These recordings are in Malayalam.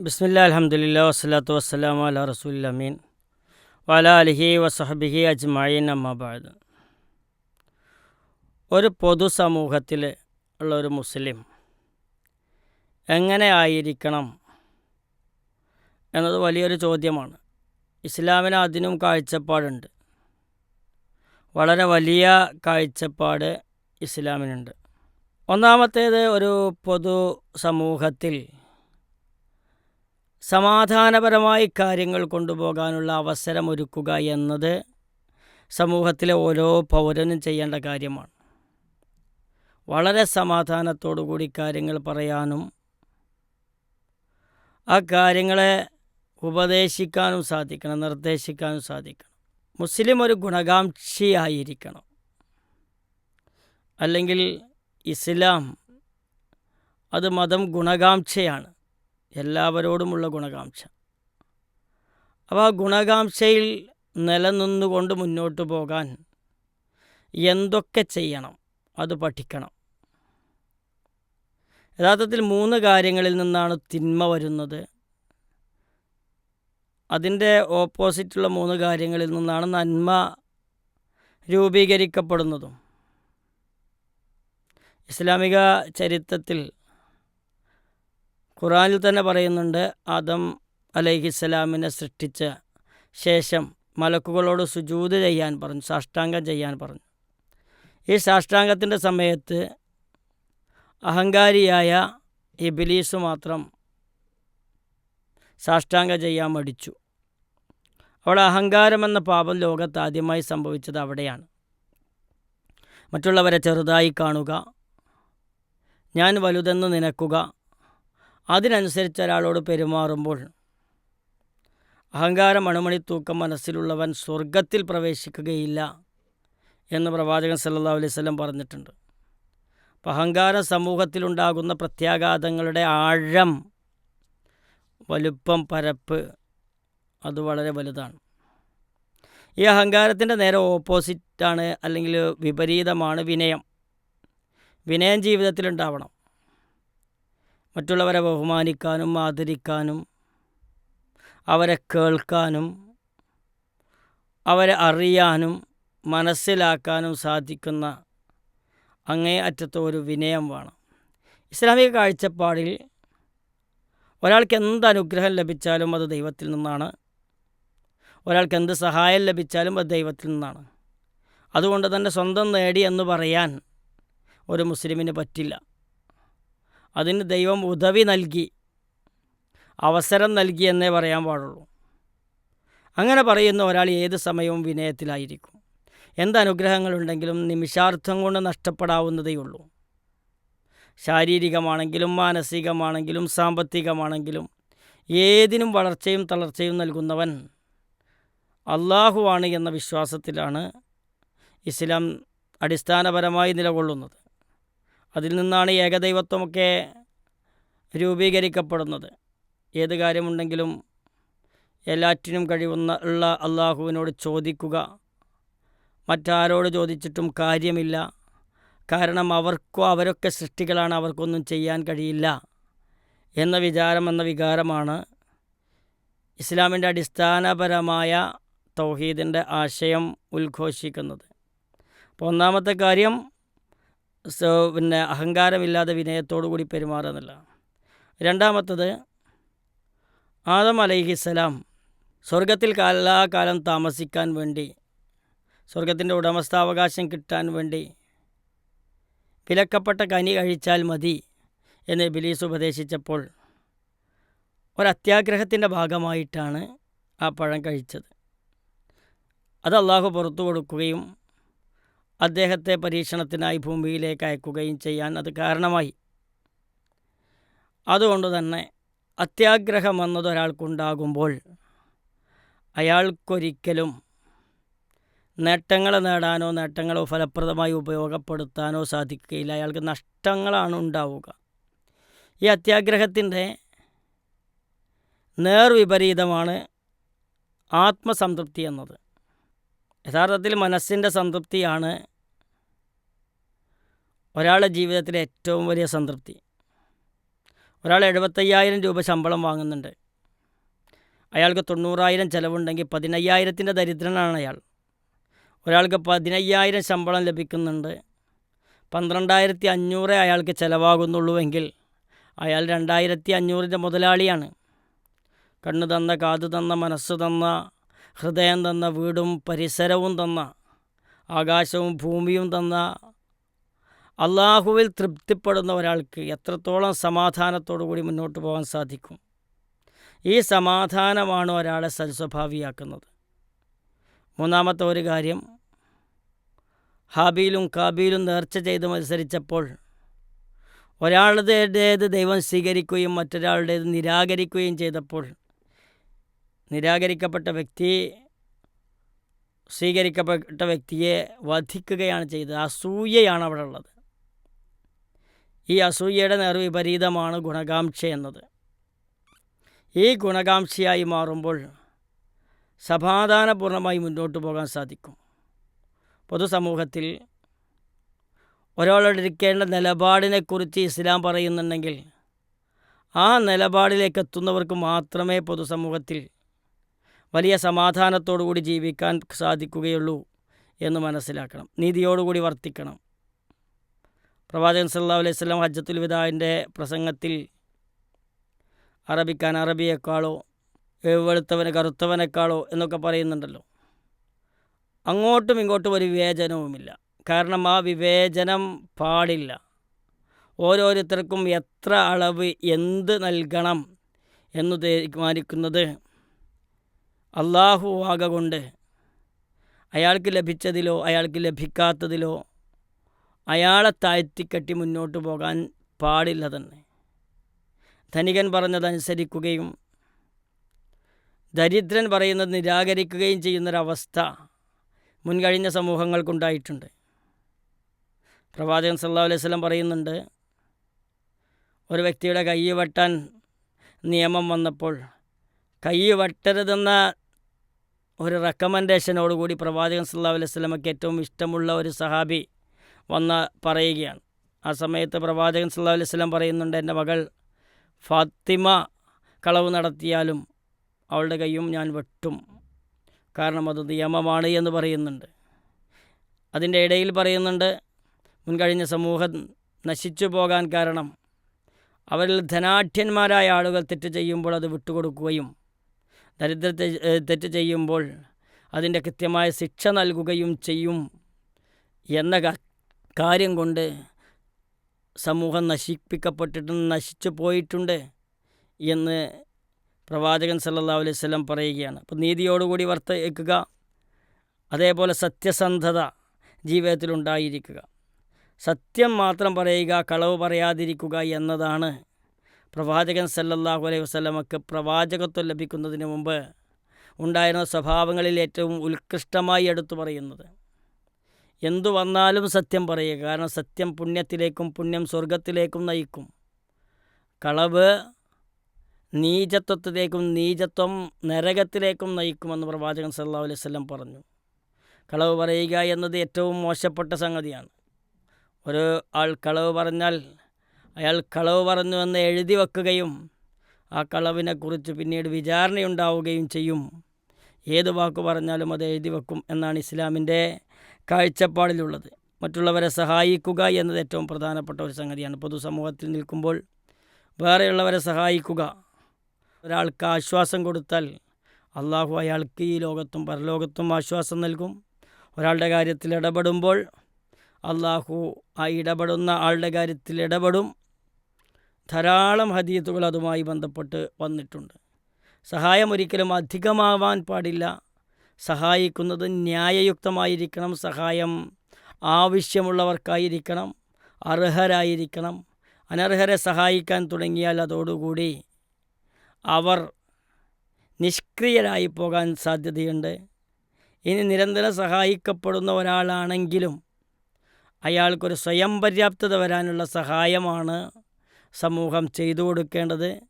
ബിസ്മില്ല അലഹമുല്ല വസ്സലാത്തു വസ്സലാം അല റസൂലമീൻ വല അലിഹി വസഹബിഹി അജ്മായി അമ്മബാദ് ഒരു പൊതുസമൂഹത്തിൽ ഉള്ള ഒരു മുസ്ലിം എങ്ങനെ ആയിരിക്കണം എന്നത് വലിയൊരു ചോദ്യമാണ്. ഇസ്ലാമിന് അതിനും കാഴ്ചപ്പാടുണ്ട്. വളരെ വലിയ കാഴ്ചപ്പാട് ഇസ്ലാമിനുണ്ട്. ഒന്നാമത്തേത് ഒരു പൊതു സമൂഹത്തിൽ സമാധാനപരമായി കാര്യങ്ങൾ കൊണ്ടുപോകാനുള്ള അവസരം ഒരുക്കുക എന്നത് സമൂഹത്തിലെ ഓരോ പൗരനും ചെയ്യേണ്ട കാര്യമാണ്. വളരെ കൂടി കാര്യങ്ങൾ പറയാനും ആ കാര്യങ്ങളെ ഉപദേശിക്കാനും സാധിക്കണം നിർദ്ദേശിക്കാനും സാധിക്കണം. മുസ്ലിം ഒരു ഗുണകാംക്ഷിയായിരിക്കണം. അല്ലെങ്കിൽ ഇസ്ലാം അത് മതം ഗുണകാംക്ഷയാണ്. എല്ലാവരോടുമുള്ള ഗുണകാംക്ഷ. അപ്പോൾ ആ ഗുണകാംക്ഷയിൽ നിലനിന്നുകൊണ്ട് മുന്നോട്ട് പോകാൻ എന്തൊക്കെ ചെയ്യണം അത് പഠിക്കണം. യഥാർത്ഥത്തിൽ മൂന്ന് കാര്യങ്ങളിൽ നിന്നാണ് തിന്മ വരുന്നത്. അതിന്റെ ഓപ്പോസിറ്റുള്ള മൂന്ന് കാര്യങ്ങളിൽ നിന്നാണ് നന്മ രൂപീകരിക്കപ്പെടുന്നതും. ഇസ്ലാമിക ചരിത്രത്തിൽ ഖുറാനിൽ തന്നെ പറയുന്നുണ്ട് ആദം അലൈഹിസ്സലാമിനെ സൃഷ്ടിച്ച ശേഷം മലക്കുകളോട് സുജൂത് ചെയ്യാൻ പറഞ്ഞു സാഷ്ടാംഗം ചെയ്യാൻ പറഞ്ഞു. ഈ സാഷ്ടാംഗത്തിന്റെ സമയത്ത് അഹങ്കാരിയായ ഇബിലീസ് മാത്രം സാഷ്ടാംഗം ചെയ്യാൻ മടിച്ചു. അവിടെ അഹങ്കാരം എന്ന പാപം ലോകത്ത് ആദ്യമായി സംഭവിച്ചത് അവിടെയാണ്. മറ്റുള്ളവരെ ചെറുതായി കാണുക ഞാൻ വലുതെന്ന് നിനക്കുക അതിനനുസരിച്ച് ഒരാളോട് പെരുമാറുമ്പോൾ അഹങ്കാരം മണുമണി തൂക്കം മനസ്സിലുള്ളവൻ സ്വർഗത്തിൽ പ്രവേശിക്കുകയില്ല എന്ന് പ്രവാചകൻ സല്ലാ അലൈഹി സ്വലം പറഞ്ഞിട്ടുണ്ട്. അപ്പം അഹങ്കാരം സമൂഹത്തിലുണ്ടാകുന്ന പ്രത്യാഘാതങ്ങളുടെ ആഴം വലുപ്പം പരപ്പ് അത് വളരെ വലുതാണ്. ഈ അഹങ്കാരത്തിന്റെ നേരെ ഓപ്പോസിറ്റാണ് അല്ലെങ്കിൽ വിപരീതമാണ് വിനയം. വിനയം ജീവിതത്തിലുണ്ടാവണം. മറ്റുള്ളവരെ ബഹുമാനിക്കാനും ആദരിക്കാനും അവരെ കേൾക്കാനും അവരെ അറിയാനും മനസ്സിലാക്കാനും സാധിക്കുന്ന അങ്ങേ അറ്റത്തെ ഒരു വിനയം വേണം. ഇസ്ലാമിക കാഴ്ചപ്പാടിൽ ഒരാൾക്ക് എന്ത് അനുഗ്രഹം ലഭിച്ചാലും അത് ദൈവത്തിൽ നിന്നാണ്. ഒരാൾക്ക് എന്ത് സഹായം ലഭിച്ചാലും അത് ദൈവത്തിൽ നിന്നാണ്. അതുകൊണ്ട് തന്നെ സ്വന്തം നേടി എന്ന് പറയാൻ ഒരു മുസ്ലിമിന് പറ്റില്ല. അതിന് ദൈവം ഉദവി നൽകി അവസരം നൽകി എന്നേ പറയാൻ പാടുള്ളൂ. അങ്ങനെ പറയുന്ന ഒരാൾ ഏത് സമയവും വിനയത്തിലായിരിക്കും. എന്ത് അനുഗ്രഹങ്ങളുണ്ടെങ്കിലും നിമിഷാർത്ഥം കൊണ്ട് നഷ്ടപ്പെടാവുന്നതേ ഉള്ളൂ. ശാരീരികമാണെങ്കിലും മാനസികമാണെങ്കിലും സാമ്പത്തികമാണെങ്കിലും ഏതിനും വളർച്ചയും തളർച്ചയും നൽകുന്നവൻ അള്ളാഹുവാണ് എന്ന വിശ്വാസത്തിലാണ് ഇസ്ലാം അടിസ്ഥാനപരമായി നിലകൊള്ളുന്നത്. അതിൽ നിന്നാണ് ഏകദൈവത്വമൊക്കെ രൂപീകരിക്കപ്പെടുന്നത്. ഏത് കാര്യമുണ്ടെങ്കിലും എല്ലാറ്റിനും കഴിവുന്ന ഉള്ള അള്ളാഹുവിനോട് ചോദിക്കുക. മറ്റാരോട് ചോദിച്ചിട്ടും കാര്യമില്ല. കാരണം അവർക്കോ അവരൊക്കെ സൃഷ്ടികളാണ് അവർക്കൊന്നും ചെയ്യാൻ കഴിയില്ല എന്ന വിചാരം എന്ന വികാരമാണ് ഇസ്ലാമിന്റെ അടിസ്ഥാനപരമായ തൗഹീദിന്റെ ആശയം ഉദ്ഘോഷിക്കുന്നത്. അപ്പോൾ ഒന്നാമത്തെ കാര്യം പിന്നെ അഹങ്കാരമില്ലാതെ വിനയത്തോടു കൂടി പെരുമാറുന്നില്ല രണ്ടാമത്തത് ആദം അലൈഹിസ്സലാം സ്വർഗത്തിൽ കാലാകാലം താമസിക്കാൻ വേണ്ടി സ്വർഗത്തിന്റെ ഉടമസ്ഥാവകാശം കിട്ടാൻ വേണ്ടി വിലക്കപ്പെട്ട കനി കഴിച്ചാൽ മതി എന്ന് ബിലീസ് ഉപദേശിച്ചപ്പോൾ ഒരത്യാഗ്രഹത്തിന്റെ ഭാഗമായിട്ടാണ് ആ പഴം കഴിച്ചത്. അത് അള്ളാഹു പുറത്തു കൊടുക്കുകയും അദ്ദേഹത്തെ പരീക്ഷണത്തിനായി ഭൂമിയിലേക്ക് അയക്കുകയും ചെയ്യാൻ അത് കാരണമായി. അതുകൊണ്ട് തന്നെ അത്യാഗ്രഹം വന്നതൊരാൾക്കുണ്ടാകുമ്പോൾ അയാൾക്കൊരിക്കലും നേട്ടങ്ങൾ നേടാനോ നേട്ടങ്ങളോ ഫലപ്രദമായി ഉപയോഗപ്പെടുത്താനോ സാധിക്കുകയില്ല. അയാൾക്ക് നഷ്ടങ്ങളാണ് ഉണ്ടാവുക. ഈ അത്യാഗ്രഹത്തിന്റെ നേർവിപരീതമാണ് ആത്മസംതൃപ്തി എന്നത്. യഥാർത്ഥത്തിൽ മനസ്സിന്റെ സംതൃപ്തിയാണ് ഒരാളുടെ ജീവിതത്തിലെ ഏറ്റവും വലിയ സംതൃപ്തി. ഒരാൾ എഴുപത്തയ്യായിരം രൂപ ശമ്പളം വാങ്ങുന്നുണ്ട്. അയാൾക്ക് തൊണ്ണൂറായിരം ചിലവുണ്ടെങ്കിൽ പതിനയ്യായിരത്തിന്റെ ദരിദ്രനാണ് അയാൾ. ഒരാൾക്ക് പതിനയ്യായിരം ശമ്പളം ലഭിക്കുന്നുണ്ട്. പന്ത്രണ്ടായിരത്തി അഞ്ഞൂറ് അയാൾക്ക് ചിലവാകുന്നുള്ളൂ എങ്കിൽ അയാൾ രണ്ടായിരത്തി അഞ്ഞൂറിന്റെ മുതലാളിയാണ്. കണ്ണ് തന്ന കാത് തന്ന മനസ്സ് തന്ന ഹൃദയം തന്ന വീടും പരിസരവും തന്ന ആകാശവും ഭൂമിയും തന്ന അള്ളാഹുവിൽ തൃപ്തിപ്പെടുന്ന ഒരാൾക്ക് എത്രത്തോളം സമാധാനത്തോടു കൂടി മുന്നോട്ട് പോകാൻ സാധിക്കും? ഈ സമാധാനമാണ് ഒരാളെ സൽസ്വഭാവിയാക്കുന്നത്. മൂന്നാമത്തെ ഒരു കാര്യം ഹാബീലും കാബീലും നേർച്ച ചെയ്ത് മത്സരിച്ചപ്പോൾ ഒരാളുടേത് ദൈവം സ്വീകരിക്കുകയും മറ്റൊരാളുടേത് നിരാകരിക്കുകയും ചെയ്തപ്പോൾ നിരാകരിക്കപ്പെട്ട വ്യക്തി സ്വീകരിക്കപ്പെട്ട വ്യക്തിയെ വധിക്കുകയാണ് ചെയ്തത്. അസൂയയാണ് അവിടെ ഉള്ളത്. ഈ അസൂയയുടെ നേർവിപരീതമാണ് ഗുണകാംക്ഷ എന്നത്. ഈ ഗുണകാംക്ഷയായി മാറുമ്പോൾ സമാധാനപൂർണമായി മുന്നോട്ട് പോകാൻ സാധിക്കും. പൊതുസമൂഹത്തിൽ ഒരാളെടുക്കേണ്ട നിലപാടിനെക്കുറിച്ച് ഇസ്ലാം പറയുന്നുണ്ടെങ്കിൽ ആ നിലപാടിലേക്ക് എത്തുന്നവർക്ക് മാത്രമേ പൊതുസമൂഹത്തിൽ വലിയ സമാധാനത്തോടുകൂടി ജീവിക്കാൻ സാധിക്കുകയുള്ളൂ എന്ന് മനസ്സിലാക്കണം. നീതിയോടുകൂടി വർത്തിക്കണം. പ്രവാചകൻ സല്ലാ അലൈഹി സ്വലം ഹജ്ജത്തുൽ വിദാവിന്റെ പ്രസംഗത്തിൽ അറബിക്കാൻ അറബിയേക്കാളോ വെളുത്തവന് കറുത്തവനേക്കാളോ എന്നൊക്കെ പറയുന്നുണ്ടല്ലോ. അങ്ങോട്ടും ഇങ്ങോട്ടും ഒരു വിവേചനവുമില്ല. കാരണം ആ വിവേചനം പാടില്ല. ഓരോരുത്തർക്കും എത്ര അളവ് എന്ത് നൽകണം എന്ന് തീരുമാനിക്കുന്നത് അള്ളാഹു ആക കൊണ്ട് അയാൾക്ക് ലഭിച്ചതിലോ അയാൾക്ക് ലഭിക്കാത്തതിലോ അയാളെ താഴ്ത്തിക്കെട്ടി മുന്നോട്ട് പോകാൻ പാടില്ല തന്നെ. ധനികൻ പറഞ്ഞതനുസരിക്കുകയും ദരിദ്രൻ പറയുന്നത് നിരാകരിക്കുകയും ചെയ്യുന്നൊരവസ്ഥ മുൻകഴിഞ്ഞ സമൂഹങ്ങൾക്കുണ്ടായിട്ടുണ്ട്. പ്രവാചകൻ സല്ലാ അലൈഹി സ്വലം പറയുന്നുണ്ട് ഒരു വ്യക്തിയുടെ കൈ വെട്ടാൻ നിയമം വന്നപ്പോൾ കൈ വെട്ടരുതെന്ന ഒരു റെക്കമെൻഡേഷനോടുകൂടി പ്രവാചകൻ സല്ലാ അലൈഹി സ്വലമയ്ക്ക് ഏറ്റവും ഇഷ്ടമുള്ള ഒരു സഹാബി വന്ന് പറയുകയാണ്. ആ സമയത്ത് പ്രവാചകൻ സല്ലാ അലൈഹി സ്വലം പറയുന്നുണ്ട് എന്റെ മകൾ ഫാത്തിമ കളവ് നടത്തിയാലും അവളുടെ കൈയും ഞാൻ വെട്ടും. കാരണം അത് നിയമമാണ് എന്ന് പറയുന്നുണ്ട്. അതിന്റെ ഇടയിൽ പറയുന്നുണ്ട് മുൻകഴിഞ്ഞ സമൂഹം നശിച്ചു പോകാൻ കാരണം അവരിൽ ധനാഢ്യന്മാരായ ആളുകൾ തെറ്റ് ചെയ്യുമ്പോൾ അത് വിട്ടുകൊടുക്കുകയും ദരിദ്ര തെറ്റ് ചെയ്യുമ്പോൾ അതിന്റെ കൃത്യമായ ശിക്ഷ നൽകുകയും ചെയ്യും എന്ന കാര്യം കൊണ്ട് സമൂഹം നശിപ്പിക്കപ്പെട്ടിട്ട് നശിച്ചു പോയിട്ടുണ്ട് എന്ന് പ്രവാചകൻ സല്ലാ അലൈഹി സ്വലം പറയുകയാണ്. അപ്പോൾ നീതിയോടുകൂടി വർത്തിക്കുക അതേപോലെ സത്യസന്ധത ജീവിതത്തിലുണ്ടായിരിക്കുക. സത്യം മാത്രം പറയുക കളവ് പറയാതിരിക്കുക എന്നതാണ് പ്രവാചകൻ സല്ലല്ലാഹു അലൈഹി വസ്ലമക്ക് പ്രവാചകത്വം ലഭിക്കുന്നതിന് മുമ്പ് ഉണ്ടായിരുന്ന സ്വഭാവങ്ങളിൽ ഏറ്റവും ഉത്കൃഷ്ടമായി എടുത്തു പറയുന്നത്. എന്തു വന്നാലും സത്യം പറയുക. കാരണം സത്യം പുണ്യത്തിലേക്കും പുണ്യം സ്വർഗത്തിലേക്കും നയിക്കും. കളവ് നീചത്വത്തിലേക്കും നീചത്വം നരകത്തിലേക്കും നയിക്കുമെന്ന് പ്രവാചകൻ സല്ലാ അലൈഹി സ്വലം പറഞ്ഞു. കളവ് പറയുക എന്നത് ഏറ്റവും മോശപ്പെട്ട സംഗതിയാണ്. ഒരു ആൾ കളവ് പറഞ്ഞാൽ അയാൾ കളവ് പറഞ്ഞുവെന്ന് എഴുതി വെക്കുകയും ആ കളവിനെക്കുറിച്ച് പിന്നീട് വിചാരണയുണ്ടാവുകയും ചെയ്യും. ഏത് വാക്ക് പറഞ്ഞാലും അത് എഴുതി വെക്കും എന്നാണ് ഇസ്ലാമിന്റെ കാഴ്ചപ്പാടിലുള്ളത്. മറ്റുള്ളവരെ സഹായിക്കുക എന്നത് ഏറ്റവും പ്രധാനപ്പെട്ട ഒരു സംഗതിയാണ്. പൊതുസമൂഹത്തിൽ നിൽക്കുമ്പോൾ വേറെയുള്ളവരെ സഹായിക്കുക. ഒരാൾക്ക് ആശ്വാസം കൊടുത്താൽ അള്ളാഹു അയാൾക്ക് ഈ ലോകത്തും പരലോകത്തും ആശ്വാസം നൽകും. ഒരാളുടെ കാര്യത്തിൽ ഇടപെടുമ്പോൾ അള്ളാഹു ആ ഇടപെടുന്ന ആളുടെ കാര്യത്തിൽ ഇടപെടും. ധാരാളം ഹദീത്തുകൾ അതുമായി ബന്ധപ്പെട്ട് വന്നിട്ടുണ്ട്. സഹായം ഒരിക്കലും അധികമാവാൻ പാടില്ല. സഹായിക്കുന്നത് ന്യായയുക്തമായിരിക്കണം. സഹായം ആവശ്യമുള്ളവർക്കായിരിക്കണം. അർഹരായിരിക്കണം. അനർഹരെ സഹായിക്കാൻ തുടങ്ങിയാൽ അതോടുകൂടി അവർ നിഷ്ക്രിയരായി പോകാൻ സാധ്യതയുണ്ട്. ഇനി നിരന്തരം സഹായിക്കപ്പെടുന്ന ഒരാളാണെങ്കിലും അയാൾക്കൊരു സ്വയം പര്യാപ്തത വരാനുള്ള സഹായമാണ് സമൂഹം ചെയ്തു കൊടുക്കേണ്ടത്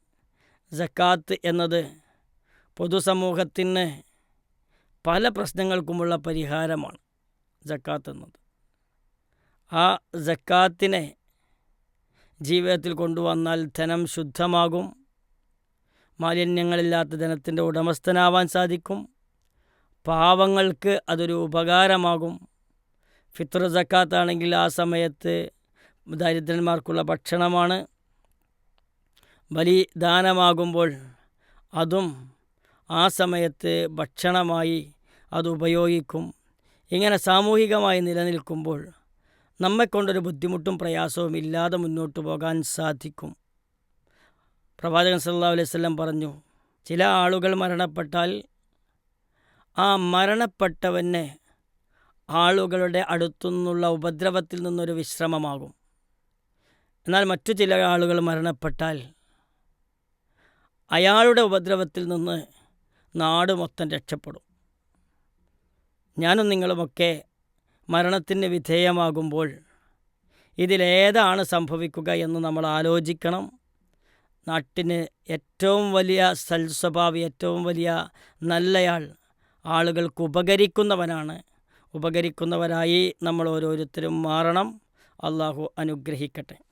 ജക്കാത്ത് എന്നത് പൊതുസമൂഹത്തിന് പല പ്രശ്നങ്ങൾക്കുമുള്ള പരിഹാരമാണ് ജക്കാത്ത് എന്നത്. ആ ജക്കാത്തിനെ ജീവിതത്തിൽ കൊണ്ടുവന്നാൽ ധനം ശുദ്ധമാകും മാലിന്യങ്ങളില്ലാത്ത ധനത്തിന്റെ ഉടമസ്ഥനാവാൻ സാധിക്കും പാവങ്ങൾക്ക് അതൊരു ഉപകാരമാകും. ഫിത്ര ജക്കാത്താണെങ്കിൽ ആ സമയത്ത് ദരിദ്രന്മാർക്കുള്ള ഭക്ഷണമാണ് ബലിദാനമാകുമ്പോൾ അതും ആ സമയത്ത് ഭക്ഷണമായി അത് ഉപയോഗിക്കും. ഇങ്ങനെ സാമൂഹികമായി നിലനിൽക്കുമ്പോൾ നമ്മെക്കൊണ്ടൊരു ബുദ്ധിമുട്ടും പ്രയാസവും ഇല്ലാതെ മുന്നോട്ട് പോകാൻ സാധിക്കും. പ്രവാചകൻ സല്ലാ അലൈഹി സ്വലം പറഞ്ഞു ചില ആളുകൾ മരണപ്പെട്ടാൽ ആ മരണപ്പെട്ടവനെ ആളുകളുടെ അടുത്തുനിന്നുള്ള ഉപദ്രവത്തിൽ നിന്നൊരു വിശ്രമമാകും. എന്നാൽ മറ്റു ചില ആളുകൾ മരണപ്പെട്ടാൽ അയാളുടെ ഉപദ്രവത്തിൽ നിന്ന് നാട് മൊത്തം രക്ഷപ്പെടും. ഞാനും നിങ്ങളുമൊക്കെ മരണത്തിന് വിധേയമാകുമ്പോൾ ഇതിലേതാണ് സംഭവിക്കുക എന്ന് നമ്മൾ ആലോചിക്കണം. നാട്ടിന് ഏറ്റവും വലിയ സൽസ്വഭാവി ഏറ്റവും വലിയ നല്ലയാൾ ആളുകൾക്ക് ഉപകരിക്കുന്നവനാണ്. ഉപകരിക്കുന്നവരായി നമ്മൾ ഓരോരുത്തരും മാറണം. അള്ളാഹു അനുഗ്രഹിക്കട്ടെ.